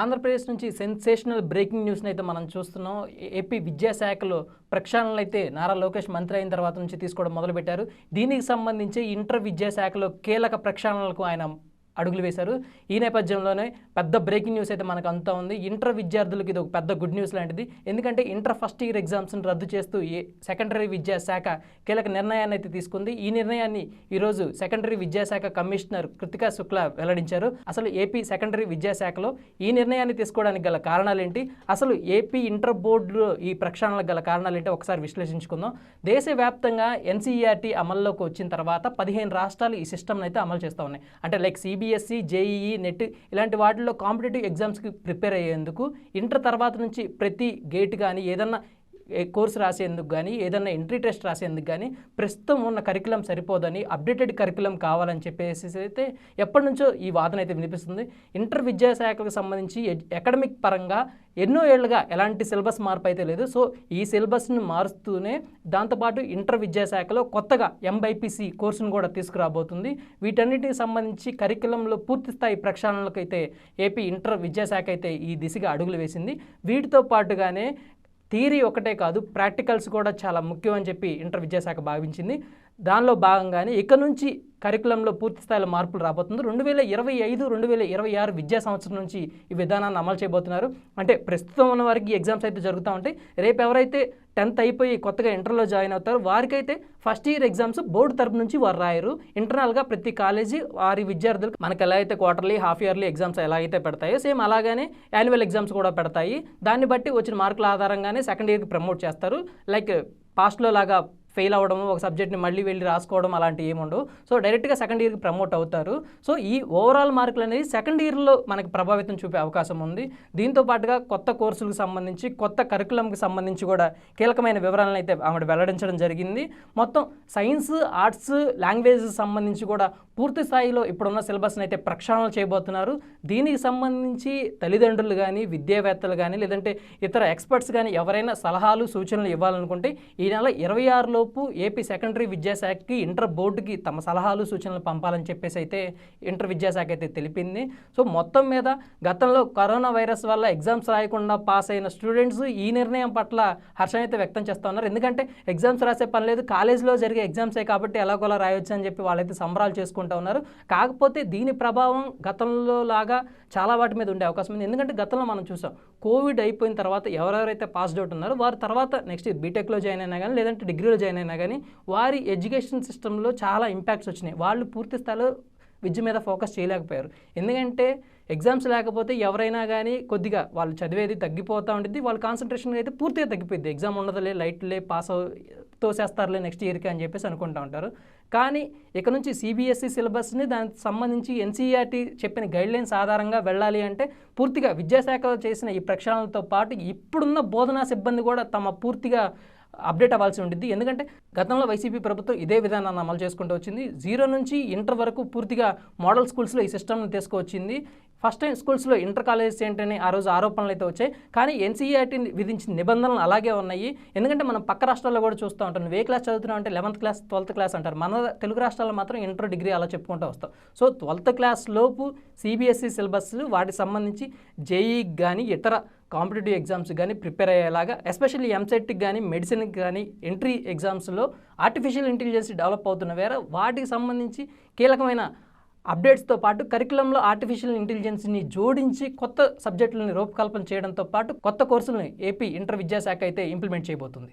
ఆంధ్రప్రదేశ్ నుంచి sensational breaking న్యూస్ని అయితే మనం చూస్తున్నాం. ఏపీ విద్యాశాఖలో ప్రక్షాళనలు అయితే నారా లోకేష్ మంత్రి అయిన తర్వాత నుంచి తీసుకోవడం మొదలుపెట్టారు. దీనికి సంబంధించి ఇంటర్ విద్యాశాఖలో కీలక ప్రక్షాళనలకు ఆయన అడుగులు వేశారు. ఈ నేపథ్యంలోనే పెద్ద బ్రేకింగ్ న్యూస్ అయితే మనకు అంతా ఉంది. ఇంటర్ విద్యార్థులకు ఇది ఒక పెద్ద గుడ్ న్యూస్ లాంటిది. ఎందుకంటే ఇంటర్ ఫస్ట్ ఇయర్ ఎగ్జామ్స్ని రద్దు చేస్తూ ఏ సెకండరీ విద్యాశాఖ కీలక నిర్ణయాన్ని అయితే తీసుకుంది. ఈ నిర్ణయాన్ని ఈరోజు సెకండరీ విద్యాశాఖ కమిషనర్ కృతికా శుక్లా వెల్లడించారు. అసలు ఏపీ సెకండరీ విద్యాశాఖలో ఈ నిర్ణయాన్ని తీసుకోవడానికి గల కారణాలు ఏంటి అసలు ఏపీ ఇంటర్ బోర్డులో ఈ ప్రక్షాళనకు గల కారణాలు ఏంటి ఒకసారి విశ్లేషించుకుందాం. దేశవ్యాప్తంగా ఎన్సీఈఆర్టీ అమల్లోకి వచ్చిన తర్వాత పదిహేను రాష్ట్రాలు ఈ సిస్టమ్ని అయితే అమలు చేస్తూ ఉన్నాయి. అంటే లైక్ సిబిఎస్ఈ జేఈఈ నెట్ ఇలాంటి వాటిల్లో కాంపిటేటివ్ ఎగ్జామ్స్కి ప్రిపేర్ అయ్యేందుకు ఇంటర్ తర్వాత నుంచి ప్రతి గేట్ కానీ ఏదన్నా కోర్సు రాసేందుకు కానీ ఏదన్నా ఎంట్రీ టెస్ట్ రాసేందుకు కానీ ప్రస్తుతం ఉన్న కరికులం సరిపోదని అప్డేటెడ్ కరికులం కావాలని చెప్పేసి అయితే ఎప్పటి నుంచో ఈ వాదన అయితే వినిపిస్తుంది. ఇంటర్ విద్యాశాఖకు సంబంధించి అకాడమిక్ పరంగా ఎన్నో ఏళ్ళుగా ఎలాంటి సిలబస్ మార్పు అయితే లేదు. సో ఈ సిలబస్ని మారుస్తూనే దాంతోపాటు ఇంటర్ విద్యాశాఖలో కొత్తగా ఎంబైపీసీ కోర్సును కూడా తీసుకురాబోతుంది. వీటన్నిటికి సంబంధించి కరికులంలో పూర్తిస్థాయి ప్రక్షాళనలకు అయితే ఏపీ ఇంటర్ విద్యాశాఖ అయితే ఈ దిశగా అడుగులు వేసింది. వీటితో పాటుగానే థియరీ ఒకటే కాదు ప్రాక్టికల్స్ కూడా చాలా ముఖ్యం అని చెప్పి ఇంటర్ విద్యాశాఖ భావించింది. దానిలో భాగంగానే ఇక నుంచి కరికులంలో పూర్తి స్థాయిలో మార్పులు రాబోతుంది. రెండు వేల ఇరవై ఐదు రెండు వేల ఇరవై ఆరు విద్యా సంవత్సరం నుంచి ఈ విధానాన్ని అమలు చేయబోతున్నారు. అంటే ప్రస్తుతం ఉన్న వారికి ఎగ్జామ్స్ అయితే జరుగుతూ ఉంటాయి. రేపు ఎవరైతే టెన్త్ అయిపోయి కొత్తగా ఇంటర్లో జాయిన్ అవుతారో వారికైతే ఫస్ట్ ఇయర్ ఎగ్జామ్స్ బోర్డు తరపు నుంచి వారు రాయరు. ఇంటర్నల్గా ప్రతి కాలేజీ వారి విద్యార్థులకు మనకి ఎలా అయితే క్వార్టర్లీ హాఫ్ ఇయర్లీ ఎగ్జామ్స్ ఎలా అయితే పెడతాయో సేమ్ అలాగానే యాన్యువల్ ఎగ్జామ్స్ కూడా పెడతాయి. దాన్ని బట్టి వచ్చిన మార్కుల ఆధారంగానే సెకండ్ ఇయర్కి ప్రమోట్ చేస్తారు. లైక్ పాస్ట్లో లాగా ఫెయిల్ అవ్వడం ఒక సబ్జెక్ట్ని మళ్ళీ వెళ్ళి రాసుకోవడం అలాంటివి ఏముండవు సో డైరెక్ట్గా సెకండ్ ఇయర్కి ప్రమోట్ అవుతారు. సో ఈ ఓవరాల్ మార్కులు అనేది సెకండ్ ఇయర్లో మనకి ప్రభావితం చూపే అవకాశం ఉంది. దీంతో పాటుగా కొత్త కోర్సులకు సంబంధించి కొత్త కరికులంకి సంబంధించి కూడా కీలకమైన వివరాలను అయితే ఆవిడ వెల్లడించడం జరిగింది. మొత్తం సైన్స్ ఆర్ట్స్ లాంగ్వేజ్ సంబంధించి కూడా పూర్తి స్థాయిలో ఇప్పుడున్న సిలబస్ని అయితే ప్రక్షాళన చేయబోతున్నారు. దీనికి సంబంధించి తల్లిదండ్రులు కానీ విద్యావేత్తలు కానీ లేదంటే ఇతర ఎక్స్పర్ట్స్ కానీ ఎవరైనా సలహాలు సూచనలు ఇవ్వాలనుకుంటే ఈ నెల ఇరవై ఆరులో లోపు ఏపీ సెకండరీ విద్యాశాఖకి ఇంటర్ బోర్డుకి తమ సలహాలు సూచనలు పంపాలని చెప్పేసి అయితే ఇంటర్ విద్యాశాఖ అయితే తెలిపింది. సో మొత్తం మీద గతంలో కరోనా వైరస్ వల్ల ఎగ్జామ్స్ రాయకుండా పాస్ అయిన స్టూడెంట్స్ ఈ నిర్ణయం పట్ల హర్షం అయితే వ్యక్తం చేస్తూ ఉన్నారు. ఎందుకంటే ఎగ్జామ్స్ రాసే పని లేదు కాలేజీలో జరిగే ఎగ్జామ్సే కాబట్టి ఎలాగోలా రాయొచ్చు అని చెప్పి వాళ్ళైతే సంబరాలు చేసుకుంటూ ఉన్నారు. కాకపోతే దీని ప్రభావం గతంలో లాగా చాలా వాటి మీద ఉండే అవకాశం ఉంది. ఎందుకంటే గతంలో మనం చూసాం కోవిడ్ అయిపోయిన తర్వాత ఎవరెవరైతే పాస్డ్ అవుట్ ఉన్నారో వారు తర్వాత నెక్స్ట్ బీటెక్లో జాయిన్ అయినా కానీ లేదంటే డిగ్రీలో జాయిన్ అయినా కానీ వారి ఎడ్యుకేషన్ సిస్టంలో చాలా ఇంపాక్ట్స్ వచ్చినాయి. వాళ్ళు పూర్తి స్థాయిలో విద్య మీద ఫోకస్ చేయలేకపోయారు. ఎందుకంటే ఎగ్జామ్స్ లేకపోతే ఎవరైనా కానీ కొద్దిగా వాళ్ళు చదివేది తగ్గిపోతూ ఉంటుంది వాళ్ళ కాన్సన్ట్రేషన్ అయితే పూర్తిగా తగ్గిపోయింది ఎగ్జామ్ ఉండదులే లైట్లే పాస్ అవు తోసేస్తారులే నెక్స్ట్ ఇయర్కి అని చెప్పేసి అనుకుంటూ ఉంటారు. కానీ ఇక నుంచి సిబిఎస్ఈ సిలబస్ని దానికి సంబంధించి ఎన్సీఆర్టీ చెప్పిన గైడ్లైన్స్ ఆధారంగా వెళ్ళాలి అంటే పూర్తిగా విద్యాశాఖలో చేసిన ఈ ప్రక్షాళనతో పాటు ఇప్పుడున్న బోధనా సిబ్బంది కూడా తమ పూర్తిగా అప్డేట్ అవ్వాల్సి ఉంటుంది ఎందుకంటే గతంలో వైసీపీ ప్రభుత్వం ఇదే విధానాన్ని అమలు చేసుకుంటూ వచ్చింది. జీరో నుంచి ఇంటర్ వరకు పూర్తిగా మోడల్ స్కూల్స్లో ఈ సిస్టమ్ని తీసుకువచ్చింది. ఫస్ట్ టైం స్కూల్స్లో ఇంటర్ కాలేజెస్ ఏంటని ఆ రోజు ఆరోపణలు అయితే వచ్చాయి. కానీ ఎన్సీఆర్టీ విధించిన నిబంధనలు అలాగే ఉన్నాయి. ఎందుకంటే మనం పక్క రాష్ట్రాల్లో కూడా చూస్తూ ఉంటాం. ఏ క్లాస్ చదువుతున్నావు అంటే లెవెంత్ క్లాస్ ట్వెల్త్ క్లాస్ అంటారు. మన తెలుగు రాష్ట్రాల్లో మాత్రం ఇంటర్ డిగ్రీ అలా చెప్పుకుంటూ వస్తాం. సో ట్వెల్త్ క్లాస్ లోపు సిబిఎస్ఈ సిలబస్ వాటికి సంబంధించి జేఈ కానీ ఇతర కాంపిటేటివ్ ఎగ్జామ్స్ కానీ ప్రిపేర్ అయ్యేలాగా ఎస్పెషల్లీ ఎంసెట్కి కానీ మెడిసిన్కి కానీ ఎంట్రీ ఎగ్జామ్స్లో ఆర్టిఫిషియల్ ఇంటెలిజెన్స్ డెవలప్ అవుతున్న వేరే వాటికి సంబంధించి కీలకమైన అప్డేట్స్తో పాటు కరికులంలో ఆర్టిఫిషియల్ ఇంటెలిజెన్స్ని జోడించి కొత్త సబ్జెక్టులను రూపకల్పన చేయడంతో పాటు కొత్త కోర్సులను ఏపీ ఇంటర్ విద్యాశాఖ అయితే ఇంప్లిమెంట్ చేయబోతుంది.